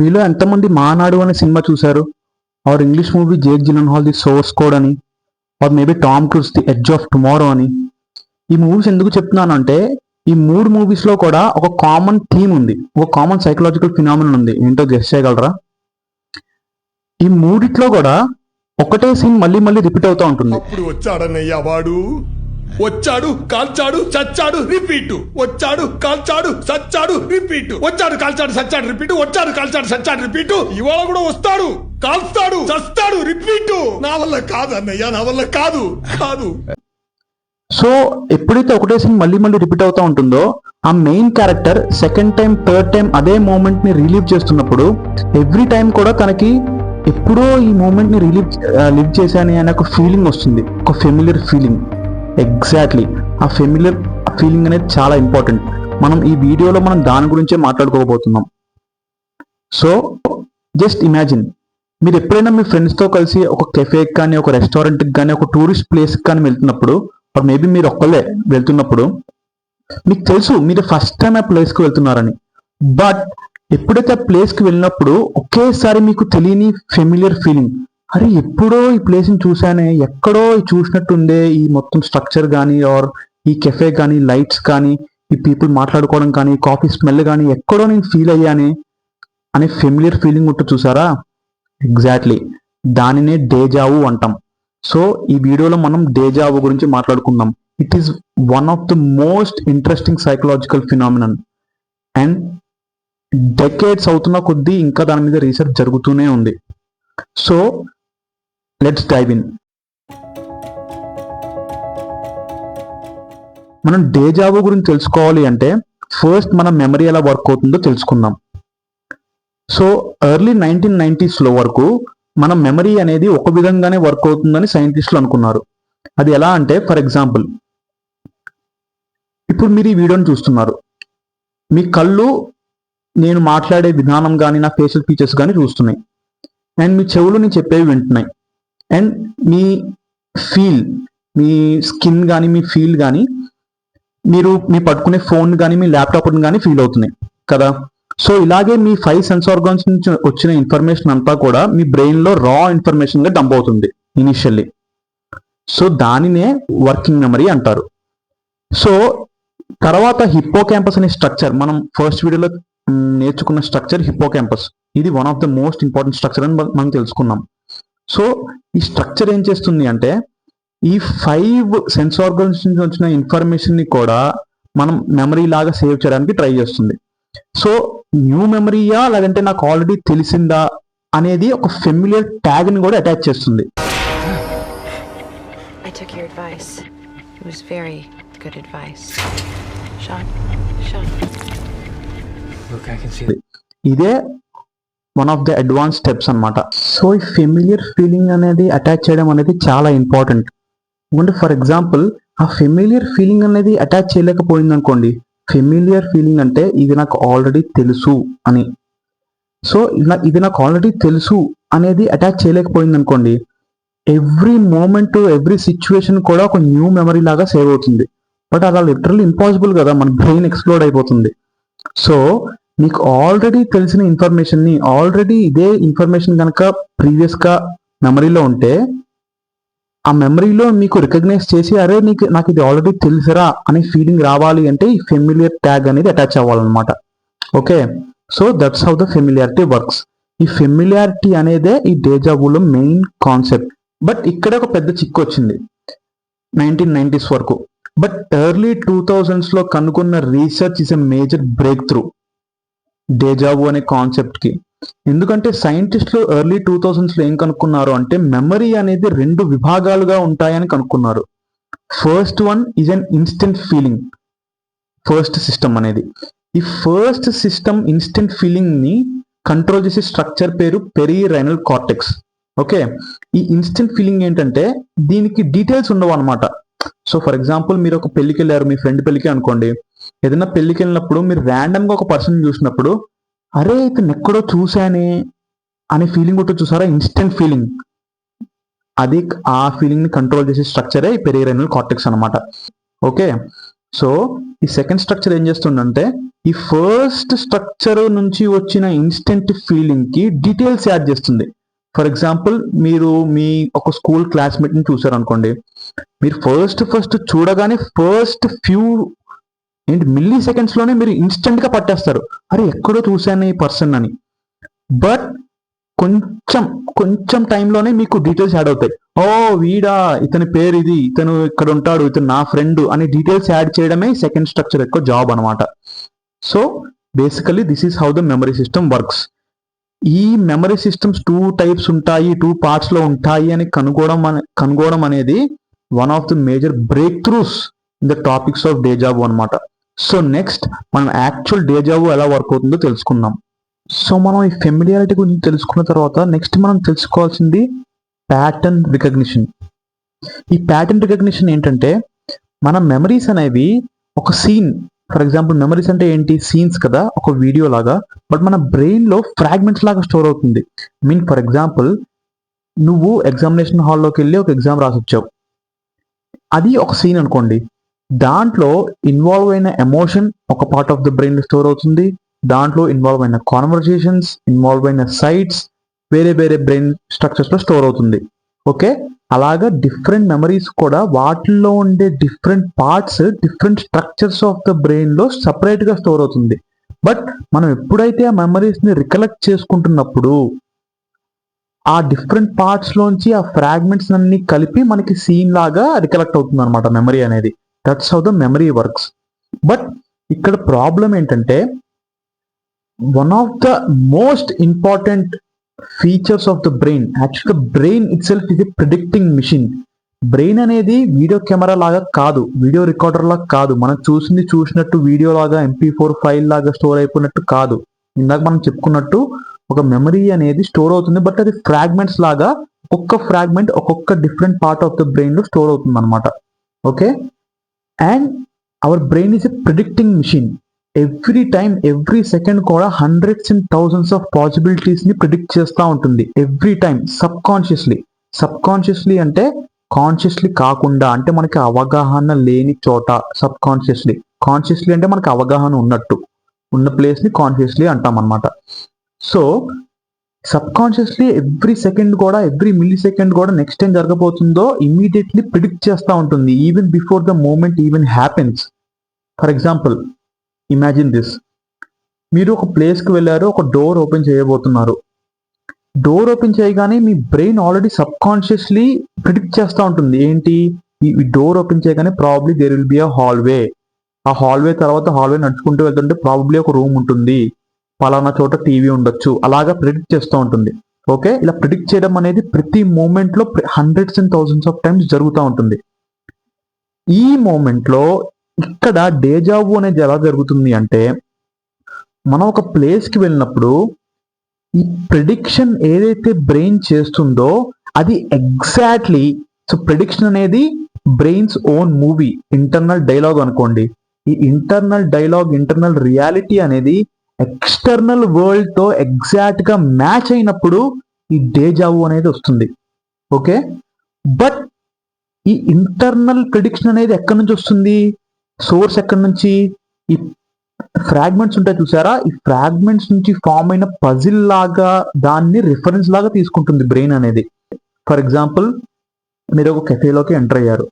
మీలో ఎంతమంది మానాడు అనే సినిమా చూశారు? Or English movie Jake Gyllenhaal the source code అని or maybe Tom Cruise the edge of tomorrow అని. ఈ మూవీస్ ఎందుకు చెప్తున్నానంటే ఈ మూడు మూవీస్లో కూడా ఒక కామన్ థీమ్ ఉంది. ఒక కామన్ సైకలాజికల్ ఫినామినల్ ఉంది. ఏంటో గెస్ట్ చేయగలరా? ఈ మూడిట్లో కూడా ఒకటే సీన్ మళ్ళీ మళ్ళీ రిపీట్ అవుతూ ఉంటుంది. వాడు. వచ్చాడు కాల్చాడు చచ్చాడు రిపీట్. వచ్చాడు కాల్చాడు చచ్చాడు రిపీట్. వచ్చాడు కాల్చాడు చచ్చాడు రిపీట్. వచ్చాడు కాల్చాడు చచ్చాడు రిపీట్. ఇవాళ కూడా వస్తాడు కాల్స్తాడు చస్తాడు రిపీట్. నా వల్ల కాదు అన్నయ్య నా వల్ల కాదు కాదు. సో ఎప్పుడైతే ఒకటే సీన్ మళ్ళీ మళ్ళీ రిపీట్ అవుతూ ఉంటుందో ఆ main character second time third time అదే మూమెంట్ని రిలీవ్ చేస్తున్నప్పుడు ఎవ్రీ టైం కూడా తనకి ఎప్పుడో ఈ మూమెంట్ని రిలీవ్ లివ్ చేశాను అనే ఒక ఫీలింగ్ వస్తుంది. ఒక ఫెమిలియర్ ఫీలింగ్ ఎగ్జాక్ట్లీ ఆ ఫెమిలియర్ ఫీలింగ్ అనేది చాలా ఇంపార్టెంట్ మనం ఈ వీడియోలో మనం దాని గురించే మాట్లాడుకోబోతున్నాం. సో జస్ట్ ఇమాజిన్ మీరు ఎప్పుడైనా మీ ఫ్రెండ్స్తో కలిసి ఒక కెఫేకి కానీ ఒక రెస్టారెంట్కి కానీ ఒక టూరిస్ట్ ప్లేస్కి కానీ వెళ్తున్నప్పుడు ఆర్ మేబీ మీరు ఒక్కళ్ళే వెళ్తున్నప్పుడు మీకు తెలుసు మీరు ఫస్ట్ టైం ఆ ప్లేస్కి వెళ్తున్నారని. బట్ ఎప్పుడైతే ఆ ప్లేస్కి వెళ్ళినప్పుడు ఒకేసారి మీకు తెలియని ఫెమిలియర్ ఫీలింగ్ అరే ఎప్పుడో ఈ ప్లేస్ని చూశానే ఎక్కడో చూసినట్టుందే ఈ మొత్తం స్ట్రక్చర్ కానీ ఆర్ ఈ కెఫే కానీ లైట్స్ కానీ ఈ పీపుల్ మాట్లాడుకోవడం కానీ కాఫీ స్మెల్ కానీ ఎక్కడో నేను ఫీల్ అయ్యానే అనే ఫెమిలియర్ ఫీలింగ్ ఉంటుంది చూసారా? ఎగ్జాక్ట్లీ దానినే డేజావు అంటాం. సో ఈ వీడియోలో మనం డేజావు గురించి మాట్లాడుకుందాం. It is one of the most interesting psychological phenomenon and decades అవుతున్న కొద్దీ ఇంకా దాని మీద రీసెర్చ్ జరుగుతూనే ఉంది. సో లెట్స్ డైవ్ ఇన్ మనం డేజావు గురించి తెలుసుకోవాలి అంటే ఫస్ట్ మన మెమరీ ఎలా వర్క్ అవుతుందో తెలుసుకుందాం. సో ఎర్లీ నైన్టీన్ నైంటీస్లో వరకు మన మెమరీ అనేది ఒక విధంగానే వర్క్ అవుతుందని సైంటిస్టులు అనుకున్నారు. అది ఎలా అంటే ఫర్ ఎగ్జాంపుల్ ఇప్పుడు మీరు ఈ వీడియోని చూస్తున్నారు. మీ కళ్ళు నేను మాట్లాడే విధానం కానీ నా ఫేషియల్ ఫీచర్స్ కానీ చూస్తున్నాయి. అండ్ మీ చెవులు నేను చెప్పేవి వింటున్నాయి. అండ్ మీ ఫీల్ మీ స్కిన్ కానీ మీ ఫీల్ కానీ మీరు మీ పట్టుకునే ఫోన్ కానీ మీ ల్యాప్టాప్ కానీ ఫీల్ అవుతున్నాయి కదా? సో ఇలాగే మీ ఫైవ్ సెన్స్ ఆర్గాన్స్ నుంచి వచ్చిన ఇన్ఫర్మేషన్ అంతా కూడా మీ బ్రెయిన్లో రా ఇన్ఫర్మేషన్గా డంప్ అవుతుంది ఇనిషియల్లీ సో దానినే వర్కింగ్ మెమరీ అంటారు. సో తర్వాత హిప్పో క్యాంపస్ అనే స్ట్రక్చర్ మనం ఫస్ట్ వీడియోలో నేర్చుకున్న స్ట్రక్చర్ హిప్పో క్యాంపస్ ఇది one of the most important structure అని మనం తెలుసుకున్నాం. సో ఈ స్ట్రక్చర్ ఏం చేస్తుంది అంటే ఈ ఫైవ్ సెన్స్ ఆర్గన్స్ నుంచి వచ్చిన ఇన్ఫర్మేషన్ని కూడా మనం మెమరీ లాగా సేవ్ చేయడానికి ట్రై చేస్తుంది సో న్యూ మెమరీయా లేదంటే నాకు ఆల్రెడీ తెలిసిందా అనేది ఒక ఫెమిలియర్ ట్యాగ్ని కూడా అటాచ్ చేస్తుంది I took your advice. It was very good advice. Sean? Sean? Look, I can see ఇదే one of the advance steps అన్నమాట. సో ఈ ఫెమిలియర్ ఫీలింగ్ అనేది అటాచ్ చేయడం అనేది చాలా ఇంపార్టెంట్ ఎందుకంటే ఫర్ ఎగ్జాంపుల్ ఆ ఫెమిలియర్ ఫీలింగ్ అనేది అటాచ్ చేయలేకపోయింది అనుకోండి ఫెమిలియర్ ఫీలింగ్ అంటే ఇది నాకు ఆల్రెడీ తెలుసు అని. సో ఇది నాకు ఆల్రెడీ తెలుసు అనేది అటాచ్ చేయలేకపోయింది అనుకోండి ఎవ్రీ మూమెంట్ ఎవ్రీ సిచ్యువేషన్ కూడా ఒక న్యూ మెమరీ లాగా సేవ్ అవుతుంది. బట్ అలా లిటరల్లీ ఇంపాసిబుల్ కదా మన బ్రెయిన్ ఎక్స్ప్లోడ్ అయిపోతుంది. సో మీకు ఆల్రెడీ తెలిసిన ఇన్ఫర్మేషన్ని ఆల్రెడీ ఇదే ఇన్ఫర్మేషన్ కనుక ప్రీవియస్గా మెమరీలో ఉంటే ఆ మెమరీలో మీకు రికగ్నైజ్ చేసి అరే నీకు నాకు ఇది ఆల్రెడీ తెలుసురా అనే ఫీలింగ్ రావాలి అంటే ఈ ఫెమిలియర్ ట్యాగ్ అనేది అటాచ్ అవ్వాలన్నమాట. Okay so that's how the familiarity works ఈ ఫెమిలియారిటీ అనేదే ఈ డేజాబులో మెయిన్ కాన్సెప్ట్ బట్ ఇక్కడ ఒక పెద్ద చిక్కు వచ్చింది. నైన్టీన్ నైన్టీస్ వరకు. But early two థౌజండ్స్లో research is a major breakthrough deja vu అనే కాన్సెప్ట్కి ఎందుకంటే సైంటిస్టులు ఎర్లీ టూ థౌజండ్స్లో ఏం కనుక్కున్నారు అంటే మెమరీ అనేది రెండు విభాగాలుగా ఉంటాయని కనుక్కున్నారు. First one is an instant feeling first system అనేది. ఈ ఫస్ట్ సిస్టమ్ ఇన్స్టెంట్ ఫీలింగ్ని కంట్రోల్ చేసే స్ట్రక్చర్ పేరు పెరిరైనల్ కార్టెక్స్ ఓకే ఈ ఇన్స్టెంట్ ఫీలింగ్ ఏంటంటే దీనికి డీటెయిల్స్ ఉండవు అనమాట సో ఫర్ ఎగ్జాంపుల్ మీరు ఒక పెళ్ళికి వెళ్ళారు మీ ఫ్రెండ్ పెళ్ళికి అనుకోండి. ఏదైనా పెళ్ళికి వెళ్ళినప్పుడు మీరు ర్యాండమ్గా ఒక పర్సన్ చూసినప్పుడు అరే ఇతను ఎక్కడో చూశానే అనే ఫీలింగ్ ఉంటుంది చూసారా? ఇన్స్టెంట్ ఫీలింగ్ అది ఆ ఫీలింగ్ని కంట్రోల్ చేసే స్ట్రక్చరే ఈ పెరిరైనల్ కార్టెక్స్ అన్నమాట. ఓకే సో ఈ సెకండ్ స్ట్రక్చర్ ఏం చేస్తుందంటే ఈ ఫస్ట్ స్ట్రక్చర్ నుంచి వచ్చిన ఇన్స్టెంట్ ఫీలింగ్కి డీటెయిల్స్ యాడ్ చేస్తుంది. ఫర్ ఎగ్జాంపుల్ మీరు మీ ఒక స్కూల్ క్లాస్మేట్ని చూసారు అనుకోండి మీరు ఫస్ట్ ఫస్ట్ చూడగానే ఫస్ట్ ఫ్యూ ఏంటి మిల్లీ సెకండ్స్లోనే మీరు ఇన్స్టెంట్గా పట్టేస్తారు. అరే ఎక్కడో చూశాను ఈ పర్సన్ అని. బట్ కొంచెం కొంచెం టైంలోనే మీకు డీటెయిల్స్ యాడ్ అవుతాయి. ఓ వీడా ఇతని పేరు ఇది ఇతను ఇక్కడ ఉంటాడు ఇతను నా ఫ్రెండ్ అని డీటెయిల్స్ యాడ్ చేయడమే సెకండ్ స్ట్రక్చర్ యొక్క జాబ్ అనమాట so basically this is how the memory system works ఈ మెమరీ సిస్టమ్స్ టూ టైప్స్ ఉంటాయి టూ పార్ట్స్లో ఉంటాయి అని కనుగోడం అనే- కనుగోవడం అనేది one of the major breakthroughs in the topics of deja vu అనమాట సో నెక్స్ట్ మనం యాక్చువల్ డేజాబు ఎలా వర్క్ అవుతుందో తెలుసుకుందాం. సో మనం ఈ ఫెమిలియారిటీ గురించి తెలుసుకున్న తర్వాత నెక్స్ట్ మనం తెలుసుకోవాల్సింది ప్యాటర్న్ రికగ్నిషన్ ఈ ప్యాటర్న్ రికగ్నిషన్ ఏంటంటే మన మెమరీస్ అనేవి ఒక సీన్ ఫర్ ఎగ్జాంపుల్ మెమరీస్ అంటే ఏంటి? సీన్స్ కదా? ఒక వీడియో లాగా. బట్ మన బ్రెయిన్లో ఫ్రాగ్మెంట్స్ లాగా స్టోర్ అవుతుంది. మీన్ ఫర్ ఎగ్జాంపుల్ నువ్వు ఎగ్జామినేషన్ హాల్లోకి వెళ్ళి ఒక ఎగ్జామ్ రాసొచ్చావు. అది ఒక సీన్ అనుకోండి. దాంట్లో ఇన్వాల్వ్ అయిన ఎమోషన్ ఒక part of the brain store అవుతుంది. దాంట్లో ఇన్వాల్వ్ అయిన కాన్వర్జేషన్స్ ఇన్వాల్వ్ అయిన సైట్స్ వేరే వేరే బ్రెయిన్ స్ట్రక్చర్స్లో స్టోర్ అవుతుంది. ఓకే అలాగా డిఫరెంట్ మెమరీస్ కూడా వాటిల్లో ఉండే different parts different structures of the బ్రెయిన్లో సపరేట్గా స్టోర్ అవుతుంది. బట్ మనం ఎప్పుడైతే ఆ మెమరీస్ని రికలెక్ట్ చేసుకుంటున్నప్పుడు ఆ డిఫరెంట్ పార్ట్స్లోంచి ఆ ఫ్రాగ్మెంట్స్ అన్ని కలిపి మనకి సీన్ లాగా రికలెక్ట్ అవుతుంది అనమాట మెమరీ అనేది. That's how the memory works but ఇక్కడ ప్రాబ్లం ఏంటంటే one of the most important features of the brain యాక్చువల్గా బ్రెయిన్ ఇట్ సెల్ఫ్ ఇది ప్రిడిక్టింగ్ మిషన్ బ్రెయిన్ అనేది వీడియో కెమెరా లాగా కాదు వీడియో రికార్డర్ లాగా కాదు. మనం చూసింది చూసినట్టు వీడియో లాగా ఎంపీ ఫోర్ ఫైల్ లాగా స్టోర్ అయిపోయినట్టు కాదు. ఇందాక మనం చెప్పుకున్నట్టు ఒక మెమరీ అనేది స్టోర్ అవుతుంది బట్ అది ఫ్రాగ్మెంట్స్ లాగా ఒక్కొక్క ఫ్రాగ్మెంట్ ఒక్కొక్క డిఫరెంట్ పార్ట్ ఆఫ్ ద బ్రెయిన్లో స్టోర్ అవుతుంది అనమాట okay and our brain is a predicting machine every time every second కూడా హండ్రెడ్స్ అండ్ థౌసండ్స్ ఆఫ్ పాసిబిలిటీస్ని ప్రిడిక్ట్ చేస్తూ ఉంటుంది. Every time subconsciously subconsciously అంటే కాన్షియస్లీ కాకుండా అంటే మనకి అవగాహన లేని చోట సబ్ కాన్షియస్లీ కాన్షియస్లీ అంటే మనకి అవగాహన ఉన్నట్టు. ఉన్న ప్లేస్ని కాన్షియస్లీ అంటాం అనమాట so subconsciously every second కూడా ఎవ్రీ మిల్లీ సెకండ్ కూడా నెక్స్ట్ ఏం జరగబోతుందో ఇమీడియట్లీ ప్రిడిక్ట్ చేస్తూ ఉంటుంది. Even before the moment even happens for example imagine this మీరు ఒక ప్లేస్కి వెళ్ళారు ఒక డోర్ ఓపెన్ చేయబోతున్నారు. డోర్ ఓపెన్ చేయగానే మీ brain already subconsciously predict చేస్తూ ఉంటుంది. ఏంటి? ఈ డోర్ ఓపెన్ చేయగానే probably there will be a hallway ఆ హాల్వే తర్వాత హాల్వే నడుచుకుంటూ వెళ్తుంటే ప్రాబ్లీ ఒక రూమ్ ఉంటుంది. పలానా చోట టీవీ ఉండొచ్చు. అలాగా ప్రిడిక్ట్ చేస్తూ ఉంటుంది. ఓకే ఇలా ప్రిడిక్ట్ చేయడం అనేది ప్రతి మూమెంట్లో hundreds and thousands of times జరుగుతూ ఉంటుంది. ఈ మూమెంట్లో ఇక్కడ డేజావు అనేది ఎలా జరుగుతుంది అంటే మనం ఒక ప్లేస్కి వెళ్ళినప్పుడు ఈ ప్రిడిక్షన్ ఏదైతే బ్రెయిన్ చేస్తుందో అది ఎగ్జాక్ట్లీ సో ప్రిడిక్షన్ అనేది brain's own movie internal dialogue అనుకోండి. ఈ ఇంటర్నల్ డైలాగ్ ఇంటర్నల్ రియాలిటీ అనేది ఎక్స్టర్నల్ వరల్డ్తో ఎగ్జాక్ట్గా మ్యాచ్ అయినప్పుడు ఈ డేజావు అనేది వస్తుంది. ఓకే బట్ ఈ ఇంటర్నల్ ప్రిడిక్షన్ అనేది ఎక్కడి నుంచి వస్తుంది? సోర్స్ ఎక్కడి నుంచి? ఈ ఫ్రాగ్మెంట్స్ ఉంటాయి చూసారా? ఈ ఫ్రాగ్మెంట్స్ నుంచి ఫామ్ అయిన పజిల్ లాగా దాన్ని రిఫరెన్స్ లాగా తీసుకుంటుంది బ్రెయిన్ అనేది. ఫర్ ఎగ్జాంపుల్ మీరు ఒక కెఫేలోకి ఎంటర్ అయ్యారు.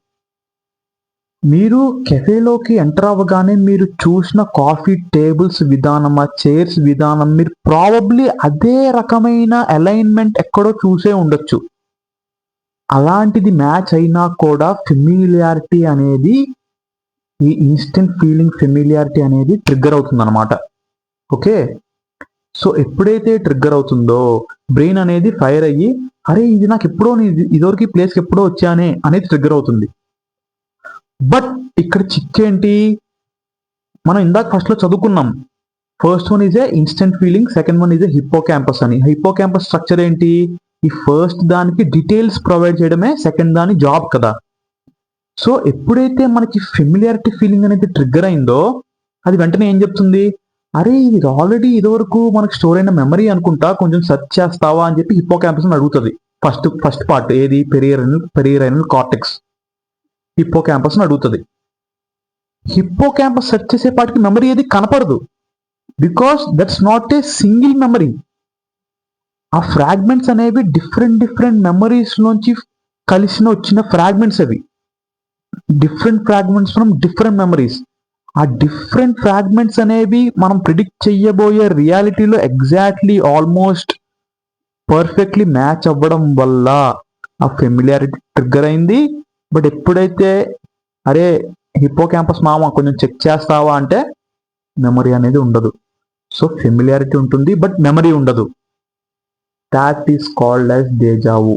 మీరు కెఫేలోకి ఎంటర్ అవ్వగానే మీరు చూసిన కాఫీ టేబుల్స్ విధానం ఆ చైర్స్ విధానం మీరు ప్రాబబ్లీ అదే రకమైన అలైన్మెంట్ ఎక్కడో చూసే ఉండొచ్చు. అలాంటిది మ్యాచ్ అయినా కూడా ఫెమిలియారిటీ అనేది ఈ ఇన్స్టెంట్ ఫీలింగ్ ఫెమిలియారిటీ అనేది ట్రిగ్గర్ అవుతుందన్నమాట. ఓకే సో ఎప్పుడైతే ట్రిగ్గర్ అవుతుందో బ్రెయిన్ అనేది ఫైర్ అయ్యి అరే ఇది నాకు ఎప్పుడో ఇదివరకు ఈ ప్లేస్కి ఎప్పుడో వచ్చానే అనేది ట్రిగ్గర్ అవుతుంది. బట్ ఇక్కడ చిక్ ఏంటి? మనం ఇందాక ఫస్ట్లో చదువుకున్నాం. First one is a instant feeling second one is a hippocampus అని. హిప్పో క్యాంపస్ స్ట్రక్చర్ ఏంటి? ఈ ఫస్ట్ దానికి డీటెయిల్స్ ప్రొవైడ్ చేయడమే సెకండ్ దాని జాబ్ కదా. సో ఎప్పుడైతే మనకి ఫెమిలియారిటీ ఫీలింగ్ అనేది ట్రిగ్గర్ అయిందో అది వెంటనే ఏం చెప్తుంది? అరే ఇది ఆల్రెడీ ఇదివరకు మనకు స్టోర్ అయిన మెమరీ అనుకుంటా కొంచెం సెర్చ్ చేస్తావా అని చెప్పి హిపో క్యాంపస్ అడుగుతుంది. ఫస్ట్ ఫస్ట్ పార్ట్ ఏది? Perirhinal perirhinal cortex hippocampus అడుగుతుంది. హిప్పో క్యాంపస్ సెర్చ్ చేసేపాటికి మెమరీ ఏది కనపడదు. Because that's not a single memory ఆ ఫ్రాగ్మెంట్స్ అనేవి డిఫరెంట్ డిఫరెంట్ మెమరీస్ నుంచి కలిసిన వచ్చిన ఫ్రాగ్మెంట్స్ అవి. Different fragments from different memories ఆ డిఫరెంట్ ఫ్రాగ్మెంట్స్ అనేవి మనం ప్రిడిక్ట్ చెయ్యబోయే రియాలిటీలో ఎగ్జాక్ట్లీ ఆల్మోస్ట్ పర్ఫెక్ట్లీ మ్యాచ్ అవ్వడం వల్ల ఆ ఫెమిలియారిటీ ట్రిగ్గర్ అయింది. బట్ ఎప్పుడైతే అరే హిప్పో క్యాంపస్ మామ కొంచెం చెక్ చేస్తావా అంటే మెమరీ అనేది ఉండదు. సో ఫెమిలియారిటీ ఉంటుంది బట్ మెమరీ ఉండదు. That is called as deja vu